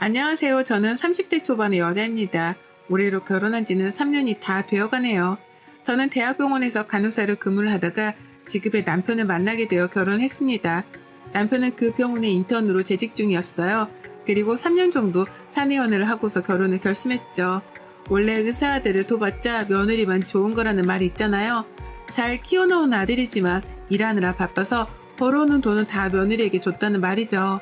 안녕하세요. 저는 30대 초반의 여자입니다. 올해로 결혼한 지는 3년이 다 되어가네요. 저는 대학병원에서 간호사로 근무를 하다가 지급의 남편을 만나게 되어 결혼했습니다. 남편은 그 병원의 인턴으로 재직 중이었어요. 그리고 3년 정도 사내연애를 하고서 결혼을 결심했죠. 원래 의사 아들을 둬봤자 며느리만 좋은 거라는 말이 있잖아요. 잘 키워놓은 아들이지만 일하느라 바빠서 벌어오는 돈은 다 며느리에게 줬다는 말이죠.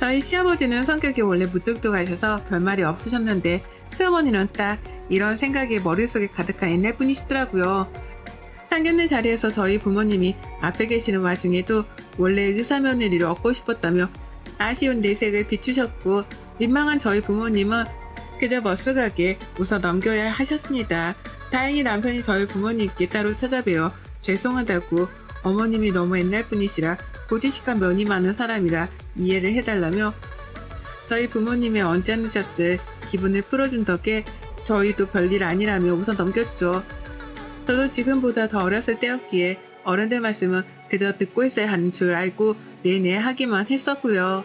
저희 시아버지는 성격이 원래 무뚝뚝하셔서 별말이 없으셨는데 시어머니는 딱 이런 생각이 머릿속에 가득한 옛날 분이시더라고요. 상견례 자리에서 저희 부모님이 앞에 계시는 와중에도 원래 의사 며느리를 얻고 싶었다며 아쉬운 내색을 비추셨고 민망한 저희 부모님은 그저 머쓱하게 웃어 넘겨야 하셨습니다. 다행히 남편이 저희 부모님께 따로 찾아뵈어 죄송하다고 어머님이 너무 옛날 분이시라 고지식한 면이 많은 사람이라 이해를 해달라며 저희 부모님이 언제 늦었을 기분을 풀어준 덕에 저희도 별일 아니라며 웃어 넘겼죠. 저도 지금보다 더 어렸을 때였기에 어른들 말씀은 그저 듣고 있어야 하는 줄 알고 내내 하기만 했었고요.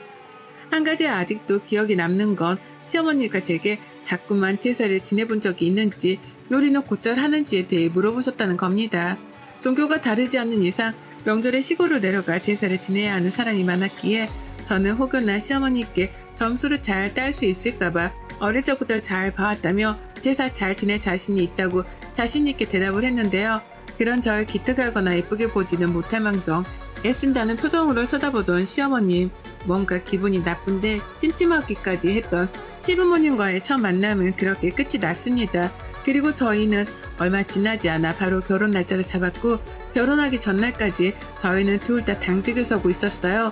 한 가지 아직도 기억이 남는 건 시어머니가 제게 자꾸만 제사를 지내본 적이 있는지 요리는 곧잘 하는지에 대해 물어보셨다는 겁니다. 종교가 다르지 않는 이상 명절에 시골로 내려가 제사를 지내야 하는 사람이 많았기에 저는 혹여나 시어머니께 점수를 잘 딸 수 있을까봐 어릴 적부터 잘 봐왔다며 제사 잘 지낼 자신이 있다고 자신있게 대답을 했는데요. 그런 절 기특하거나 예쁘게 보지는 못할 망정 애쓴다는 표정으로 쳐다보던 시어머님 뭔가 기분이 나쁜데 찜찜하기까지 했던 시부모님과의 첫 만남은 그렇게 끝이 났습니다. 그리고 저희는 얼마 지나지 않아 바로 결혼 날짜를 잡았고 결혼하기 전날까지 저희는 둘 다 당직을 서고 있었어요.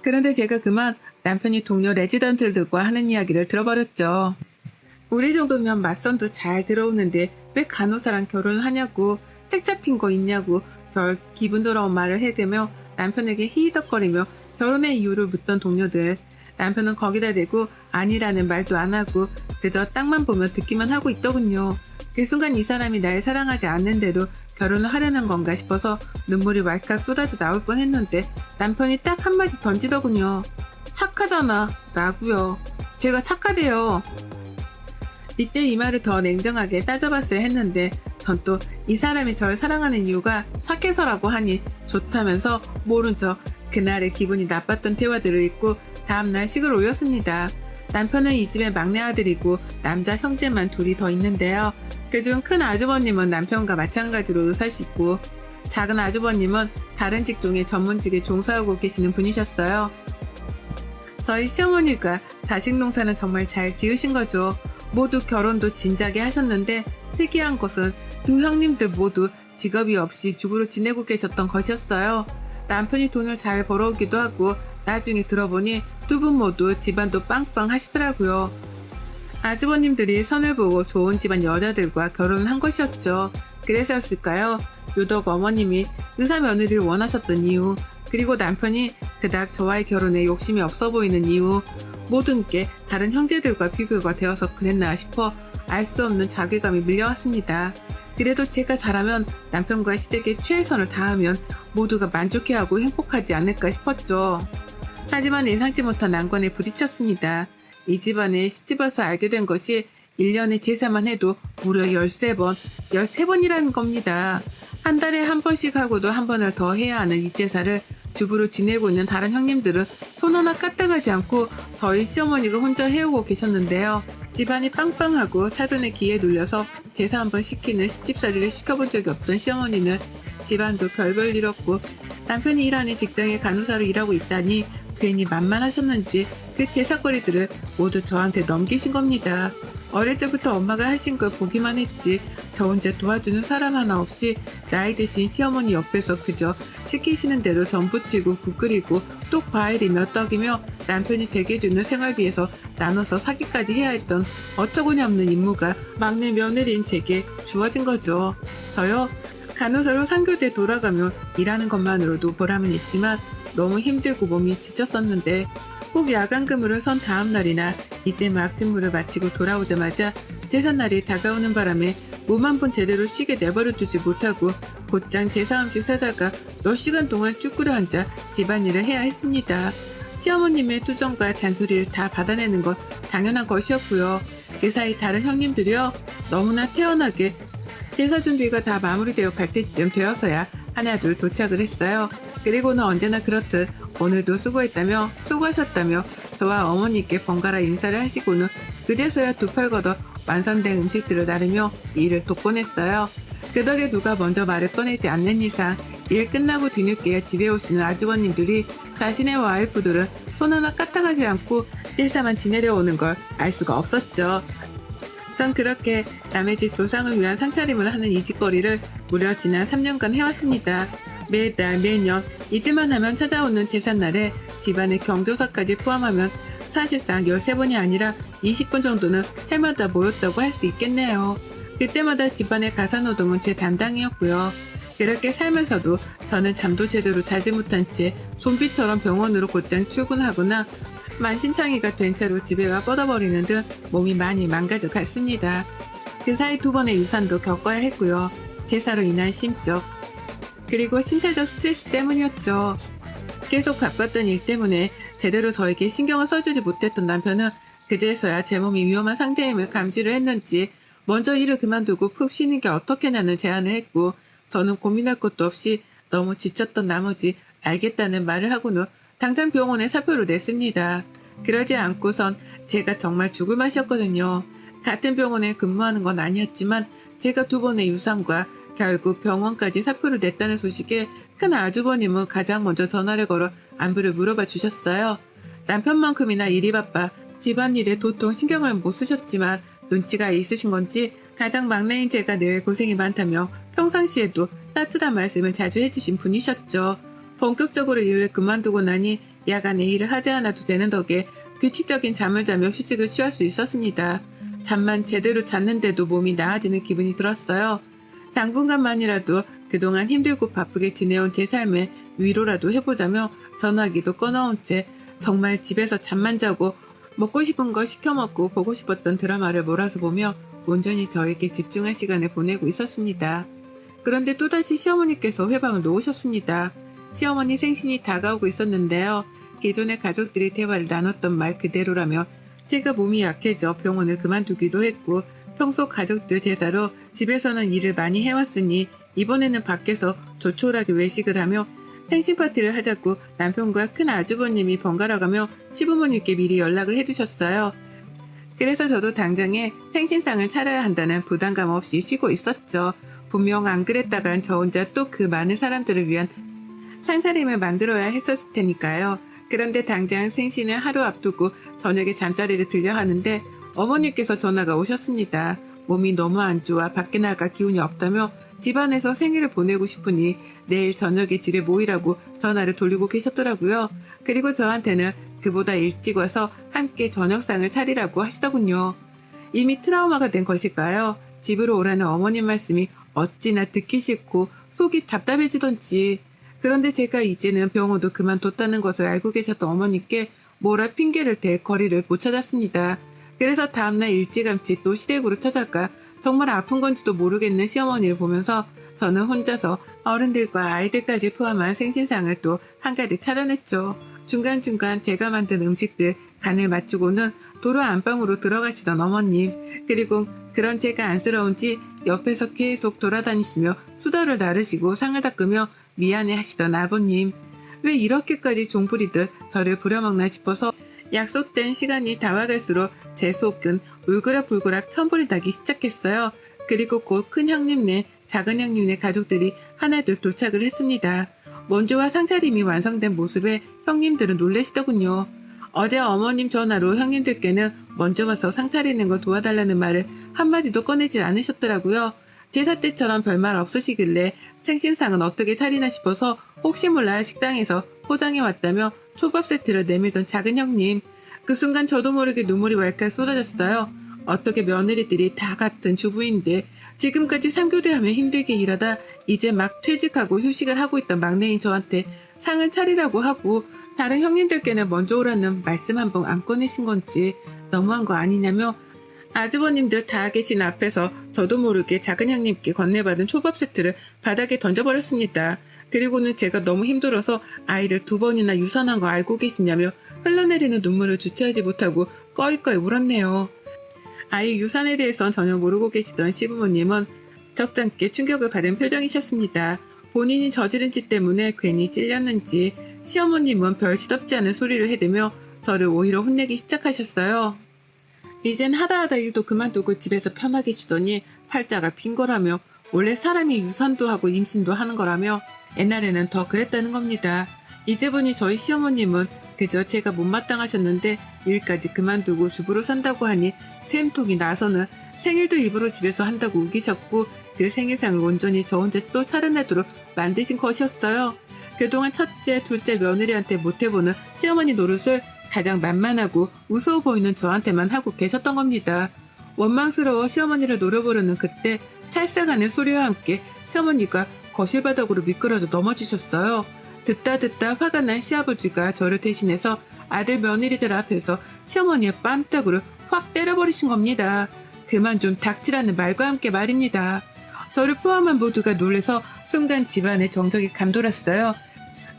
그런데 제가 그만 남편이 동료 레지던트들과 하는 이야기를 들어버렸죠. 우리 정도면 맞선도 잘 들어오는데 왜 간호사랑 결혼을 하냐고 책 잡힌 거 있냐고 별 기분 더러운 말을 해대며 남편에게 히히덕거리며 결혼의 이유를 묻던 동료들 남편은 거기다 대고 아니라는 말도 안 하고 그저 땅만 보며 듣기만 하고 있더군요. 그 순간 이 사람이 날 사랑하지 않는데도 결혼을 하려는 건가 싶어서 눈물이 왈칵 쏟아져 나올 뻔 했는데 남편이 딱 한마디 던지더군요. 착하잖아. 라고요. 제가 착하대요. 이때 이 말을 더 냉정하게 따져봤어야 했는데 전 또 이 사람이 절 사랑하는 이유가 착해서라고 하니 좋다면서 모른 척 그날의 기분이 나빴던 대화들을 읽고 다음날 식을 올렸습니다. 남편은 이 집의 막내 아들이고 남자 형제만 둘이 더 있는데요. 그중 큰 아주버님은 남편과 마찬가지로 의사시고 작은 아주버님은 다른 직종의 전문직에 종사하고 계시는 분이셨어요. 저희 시어머니가 자식 농사는 정말 잘 지으신 거죠. 모두 결혼도 진작에 하셨는데 특이한 것은 두 형님들 모두 직업이 없이 주부로 지내고 계셨던 것이었어요. 남편이 돈을 잘 벌어오기도 하고 나중에 들어보니 두 분 모두 집안도 빵빵 하시더라고요. 아주버님들이 선을 보고 좋은 집안 여자들과 결혼을 한 것이었죠. 그래서였을까요? 유독 어머님이 의사 며느리를 원하셨던 이유, 그리고 남편이 그닥 저와의 결혼에 욕심이 없어 보이는 이유, 모든 게 다른 형제들과 비교가 되어서 그랬나 싶어 알 수 없는 자괴감이 밀려왔습니다. 그래도 제가 잘하면 남편과 시댁에 최선을 다하면 모두가 만족해하고 행복하지 않을까 싶었죠. 하지만 예상치 못한 난관에 부딪혔습니다. 이 집안에 시집와서 알게 된 것이 1년의 제사만 해도 무려 13번, 13번이라는 겁니다. 한 달에 한 번씩 하고도 한 번을 더 해야 하는 이 제사를 주부로 지내고 있는 다른 형님들은 손 하나 까딱하지 않고 저희 시어머니가 혼자 해오고 계셨는데요. 집안이 빵빵하고 사돈의 기에 눌려서 제사 한 번 시키는 시집살이를 시켜본 적이 없던 시어머니는 집안도 별별 일 없고 남편이 일하는 직장에 간호사로 일하고 있다니 괜히 만만하셨는지 그 제사거리들을 모두 저한테 넘기신 겁니다. 어릴 적부터 엄마가 하신 걸 보기만 했지 저 혼자 도와주는 사람 하나 없이 나이 드신 시어머니 옆에서 그저 시키시는 대로 전 부치고 국 끓이고 똑 과일이며 떡이며 남편이 제게 주는 생활비에서 나눠서 사기까지 해야 했던 어처구니 없는 임무가 막내 며느리인 제게 주어진 거죠. 저요 간호사로 상교대 돌아가며 일하는 것만으로도 보람은 있지만 너무 힘들고 몸이 지쳤었는데 꼭 야간 근무를 선 다음 날이나 이제 막 근무를 마치고 돌아오자마자 제삿날이 다가오는 바람에 몸 한 번 제대로 쉬게 내버려 두지 못하고 곧장 제사 음식 사다가 몇 시간 동안 쭉 끌어앉아 집안일을 해야 했습니다. 시어머님의 투정과 잔소리를 다 받아내는 건 당연한 것이었고요. 그 사이 다른 형님들이요 너무나 태연하게 제사 준비가 다 마무리되어 갈 때쯤 되어서야 하나둘 도착을 했어요. 그리고는 언제나 그렇듯 오늘도 수고했다며 수고하셨다며 저와 어머니께 번갈아 인사를 하시고는 그제서야 두 팔 걷어 완성된 음식들을 나르며 일을 했어요. 그 덕에 누가 먼저 말을 꺼내지 않는 이상 일 끝나고 뒤늦게 집에 오시는 아주버님들이 자신의 와이프들은 손 하나 까딱하지 않고 뜰사만 지내려 오는 걸 알 수가 없었죠. 전 그렇게 남의 집 조상을 위한 상차림을 하는 이 짓거리를 무려 지난 3년간 해왔습니다. 매달 매년 잊을만 하면 찾아오는 제삿날에 집안의 경조사까지 포함하면 사실상 13번이 아니라 20번 정도는 해마다 모였다고 할 수 있겠네요. 그때마다 집안의 가사노동은 제 담당이었고요. 그렇게 살면서도 저는 잠도 제대로 자지 못한 채 좀비처럼 병원으로 곧장 출근하거나 만신창이가 된 채로 집에 가 뻗어버리는 등 몸이 많이 망가져 갔습니다. 그 사이 두 번의 유산도 겪어야 했고요. 제사로 인한 심적, 그리고 신체적 스트레스 때문이었죠. 계속 바빴던 일 때문에 제대로 저에게 신경을 써주지 못했던 남편은 그제서야 제 몸이 위험한 상태임을 감지를 했는지 먼저 일을 그만두고 푹 쉬는 게 어떻게냐는 제안을 했고 저는 고민할 것도 없이 너무 지쳤던 나머지 알겠다는 말을 하고는 당장 병원에 사표를 냈습니다. 그러지 않고선 제가 정말 죽을 맛이었거든요. 같은 병원에 근무하는 건 아니었지만 제가 두 번의 유산과 결국 병원까지 사표를 냈다는 소식에 큰 아주버님은 가장 먼저 전화를 걸어 안부를 물어봐 주셨어요. 남편만큼이나 일이 바빠 집안일에 도통 신경을 못 쓰셨지만 눈치가 있으신 건지 가장 막내인 제가 늘 고생이 많다며 평상시에도 따뜻한 말씀을 자주 해주신 분이셨죠. 본격적으로 일을 그만두고 나니 야간에 일을 하지 않아도 되는 덕에 규칙적인 잠을 자며 휴식을 취할 수 있었습니다. 잠만 제대로 잤는데도 몸이 나아지는 기분이 들었어요. 당분간만이라도 그동안 힘들고 바쁘게 지내온 제 삶에 위로라도 해보자며 전화기도 꺼놓은 채 정말 집에서 잠만 자고 먹고 싶은 거 시켜 먹고 보고 싶었던 드라마를 몰아서 보며 온전히 저에게 집중할 시간을 보내고 있었습니다. 그런데 또다시 시어머니께서 회방을 놓으셨습니다. 시어머니 생신이 다가오고 있었는데요. 기존의 가족들이 대화를 나눴던 말 그대로라며 제가 몸이 약해져 병원을 그만두기도 했고 평소 가족들 제사로 집에서는 일을 많이 해왔으니 이번에는 밖에서 조촐하게 외식을 하며 생신 파티를 하자고 남편과 큰 아주버님이 번갈아 가며 시부모님께 미리 연락을 해두셨어요. 그래서 저도 당장에 생신상을 차려야 한다는 부담감 없이 쉬고 있었죠. 분명 안 그랬다간 저 혼자 또 그 많은 사람들을 위한 상차림을 만들어야 했었을 테니까요. 그런데 당장 생신을 하루 앞두고 저녁에 잠자리를 들려 하는데 어머니께서 전화가 오셨습니다. 몸이 너무 안 좋아 밖에 나가 기운이 없다며 집안에서 생일을 보내고 싶으니 내일 저녁에 집에 모이라고 전화를 돌리고 계셨더라고요. 그리고 저한테는 그보다 일찍 와서 함께 저녁상을 차리라고 하시더군요. 이미 트라우마가 된 것일까요? 집으로 오라는 어머님 말씀이 어찌나 듣기 싫고 속이 답답해지던지. 그런데 제가 이제는 병원도 그만뒀다는 것을 알고 계셨던 어머니께 뭐라 핑계를 댈 거리를 못 찾았습니다. 그래서 다음날 일찌감치 또 시댁으로 찾아가 정말 아픈 건지도 모르겠는 시어머니를 보면서 저는 혼자서 어른들과 아이들까지 포함한 생신상을 또 한가득 차려냈죠. 중간중간 제가 만든 음식들 간을 맞추고는 도로 안방으로 들어가시던 어머님 그리고 그런 제가 안쓰러운지 옆에서 계속 돌아다니시며 수다를 나르시고 상을 닦으며 미안해 하시던 아버님 왜 이렇게까지 종부리듯 저를 부려먹나 싶어서 약속된 시간이 다가갈수록 제 속은 울그락불그락 천불이 나기 시작했어요. 그리고 곧 큰 형님네, 작은 형님네 가족들이 하나둘 도착을 했습니다. 먼저와 상차림이 완성된 모습에 형님들은 놀라시더군요. 어제 어머님 전화로 형님들께는 먼저 와서 상 차리는 걸 도와달라는 말을 한마디도 꺼내지 않으셨더라고요. 제사 때처럼 별말 없으시길래 생신상은 어떻게 차리나 싶어서 혹시 몰라 식당에서 포장해 왔다며 초밥 세트를 내밀던 작은 형님. 그 순간 저도 모르게 눈물이 왈칵 쏟아졌어요. 어떻게 며느리들이 다 같은 주부인데 지금까지 3교대하며 힘들게 일하다 이제 막 퇴직하고 휴식을 하고 있던 막내인 저한테 상을 차리라고 하고 다른 형님들께는 먼저 오라는 말씀 한 번 안 꺼내신 건지 너무한 거 아니냐며 아주버님들 다 계신 앞에서 저도 모르게 작은 형님께 건네받은 초밥 세트를 바닥에 던져버렸습니다. 그리고는 제가 너무 힘들어서 아이를 두 번이나 유산한 거 알고 계시냐며 흘러내리는 눈물을 주체하지 못하고 꺼이꺼이 울었네요. 아이 유산에 대해선 전혀 모르고 계시던 시부모님은 적잖게 충격을 받은 표정이셨습니다. 본인이 저지른 짓 때문에 괜히 찔렸는지 시어머님은 별 시덥지 않은 소리를 해대며 저를 오히려 혼내기 시작하셨어요. 이젠 하다 하다 일도 그만두고 집에서 편하게 쉬더니 팔자가 빈 거라며 원래 사람이 유산도 하고 임신도 하는 거라며 옛날에는 더 그랬다는 겁니다. 이제 보니 저희 시어머님은 그저 제가 못마땅하셨는데 일까지 그만두고 주부로 산다고 하니 샘통이 나서는 생일도 일부러 집에서 한다고 우기셨고 그 생일상을 온전히 저 혼자 또 차려내도록 만드신 것이었어요. 그동안 첫째, 둘째 며느리한테 못해보는 시어머니 노릇을 가장 만만하고 우스워 보이는 저한테만 하고 계셨던 겁니다. 원망스러워 시어머니를 노려보려는 그때 찰싹하는 소리와 함께 시어머니가 거실 바닥으로 미끄러져 넘어지셨어요. 듣다 듣다 화가 난 시아버지가 저를 대신해서 아들 며느리들 앞에서 시어머니의 뺨따구를 확 때려버리신 겁니다. 그만 좀 닥치라는 말과 함께 말입니다. 저를 포함한 모두가 놀래서 순간 집안의 정적이 감돌았어요.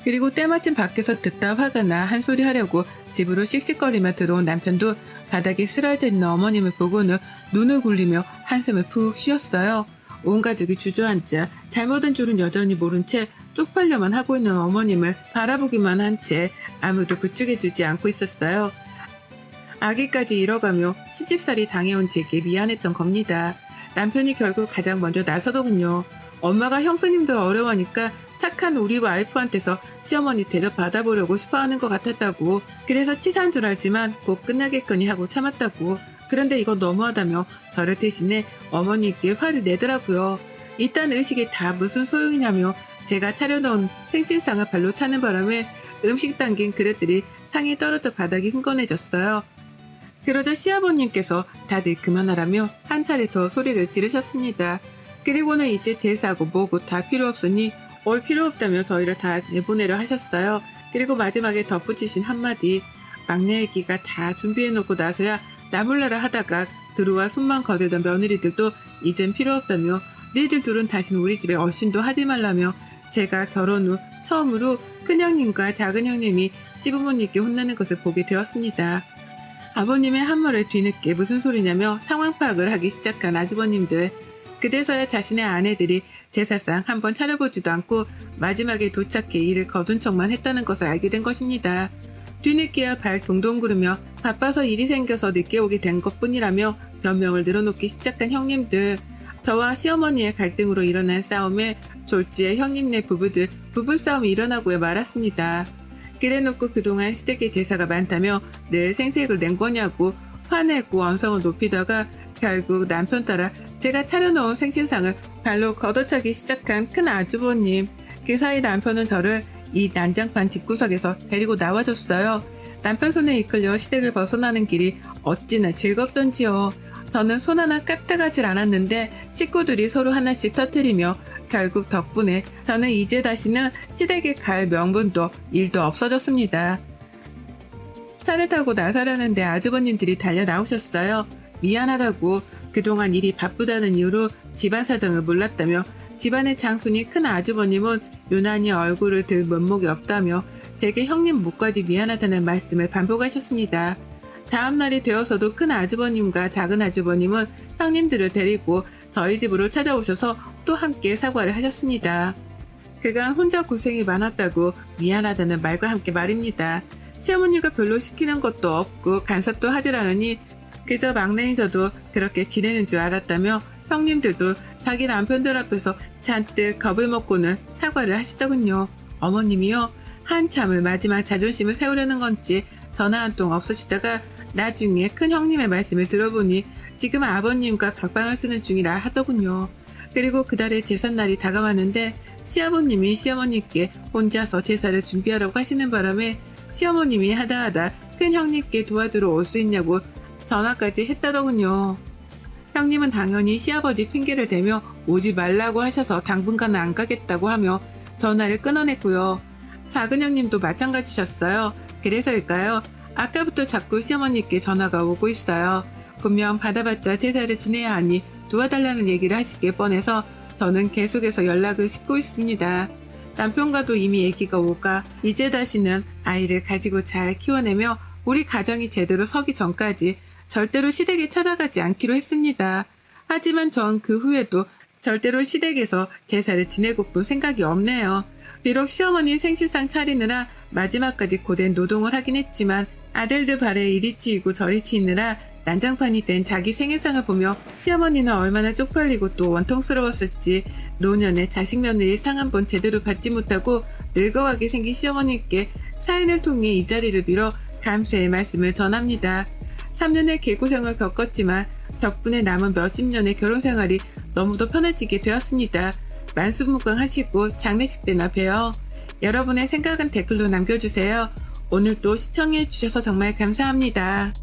그리고 때마침 밖에서 듣다 화가 나 한 소리 하려고 집으로 씩씩거리며 들어온 남편도 바닥에 쓰러져 있는 어머님을 보고는 눈을 굴리며 한숨을 푹 쉬었어요. 온 가족이 주저앉자 잘못한 줄은 여전히 모른 채 쪽팔려만 하고 있는 어머님을 바라보기만 한 채 아무도 부축해주지 않고 있었어요. 아기까지 잃어가며 시집살이 당해온 제게 미안했던 겁니다. 남편이 결국 가장 먼저 나서더군요. 엄마가 형수님도 어려워하니까 착한 우리 와이프한테서 시어머니 대접 받아보려고 싶어하는 것 같았다고. 그래서 치사한 줄 알지만 꼭 끝나겠거니 하고 참았다고. 그런데 이건 너무하다며 저를 대신해 어머니께 화를 내더라고요. 이딴 의식이 다 무슨 소용이냐며 제가 차려놓은 생신상을 발로 차는 바람에 음식 담긴 그릇들이 상이 떨어져 바닥이 흥건해졌어요. 그러자 시아버님께서 다들 그만하라며 한 차례 더 소리를 지르셨습니다. 그리고는 이제 제사고 뭐고 다 필요 없으니 올 필요 없다며 저희를 다 내보내려 하셨어요. 그리고 마지막에 덧붙이신 한마디 막내 애기가 다 준비해놓고 나서야 나몰라라 하다가 들어와 손만 거들던 며느리들도 이젠 필요 없다며 니들 둘은 다신 우리 집에 얼씬도 하지 말라며 제가 결혼 후 처음으로 큰형님과 작은형님이 시부모님께 혼나는 것을 보게 되었습니다. 아버님의 한말을 뒤늦게 무슨 소리냐며 상황 파악을 하기 시작한 아주버님들. 그제서야 자신의 아내들이 제사상 한번 차려보지도 않고 마지막에 도착해 일을 거둔 척만 했다는 것을 알게 된 것입니다. 뒤늦게야 발 동동 구르며 바빠서 일이 생겨서 늦게 오게 된 것뿐이라며 변명을 늘어놓기 시작한 형님들. 저와 시어머니의 갈등으로 일어난 싸움에 졸지에 형님네 부부들 부부싸움이 일어나고야 말았습니다. 그래놓고 그동안 시댁의 제사가 많다며 늘 생색을 낸 거냐고 화내고 언성을 높이다가 결국 남편 따라 제가 차려놓은 생신상을 발로 걷어차기 시작한 큰 아주버님. 그 사이 남편은 저를 이 난장판 집구석에서 데리고 나와줬어요. 남편 손에 이끌려 시댁을 벗어나는 길이 어찌나 즐겁던지요. 저는 손 하나 까딱하질 않았는데 식구들이 서로 하나씩 터트리며 결국 덕분에 저는 이제 다시는 시댁에 갈 명분도 일도 없어졌습니다. 차를 타고 나서려는데 아주버님들이 달려 나오셨어요. 미안하다고 그동안 일이 바쁘다는 이유로 집안 사정을 몰랐다며 집안의 장순이 큰 아주버님은 유난히 얼굴을 들 면목이 없다며 제게 형님 목까지 미안하다는 말씀을 반복하셨습니다. 다음 날이 되어서도 큰 아주버님과 작은 아주버님은 형님들을 데리고 저희 집으로 찾아오셔서 또 함께 사과를 하셨습니다. 그간 혼자 고생이 많았다고 미안하다는 말과 함께 말입니다. 시어머니가 별로 시키는 것도 없고 간섭도 하질 않으니 그저 막내인 저도 그렇게 지내는 줄 알았다며 형님들도 자기 남편들 앞에서 잔뜩 겁을 먹고는 사과를 하시더군요. 어머님이요. 한참을 마지막 자존심을 세우려는 건지 전화 한 통 없으시다가 나중에 큰 형님의 말씀을 들어보니 지금 아버님과 각방을 쓰는 중이라 하더군요. 그리고 그달에 제삿날이 다가왔는데 시아버님이 시어머니께 혼자서 제사를 준비하라고 하시는 바람에 시어머님이 하다 하다 큰 형님께 도와주러 올 수 있냐고 전화까지 했다더군요. 형님은 당연히 시아버지 핑계를 대며 오지 말라고 하셔서 당분간은 안 가겠다고 하며 전화를 끊어냈고요. 작은 형님도 마찬가지셨어요. 그래서일까요? 아까부터 자꾸 시어머니께 전화가 오고 있어요. 분명 받아봤자 제사를 지내야 하니 도와달라는 얘기를 하시길 뻔해서 저는 계속해서 연락을 싣고 있습니다. 남편과도 이미 아기가 오가 이제 다시는 아이를 가지고 잘 키워내며 우리 가정이 제대로 서기 전까지 절대로 시댁에 찾아가지 않기로 했습니다. 하지만 전 그 후에도 절대로 시댁에서 제사를 지내고 본 생각이 없네요. 비록 시어머니 생신상 차리느라 마지막까지 고된 노동을 하긴 했지만 아들들 발에 이리 치이고 저리 치이느라 난장판이 된 자기 생일상을 보며 시어머니는 얼마나 쪽팔리고 또 원통스러웠을지 노년에 자식 며느리 상 한 번 제대로 받지 못하고 늙어가게 생긴 시어머니께 사연을 통해 이 자리를 빌어 감사의 말씀을 전합니다. 3년의 개고생을 겪었지만 덕분에 남은 몇십 년의 결혼 생활이 너무도 편해지게 되었습니다. 만수무강 하시고 장례식 때나 봬요. 여러분의 생각은 댓글로 남겨주세요. 오늘도 시청해주셔서 정말 감사합니다.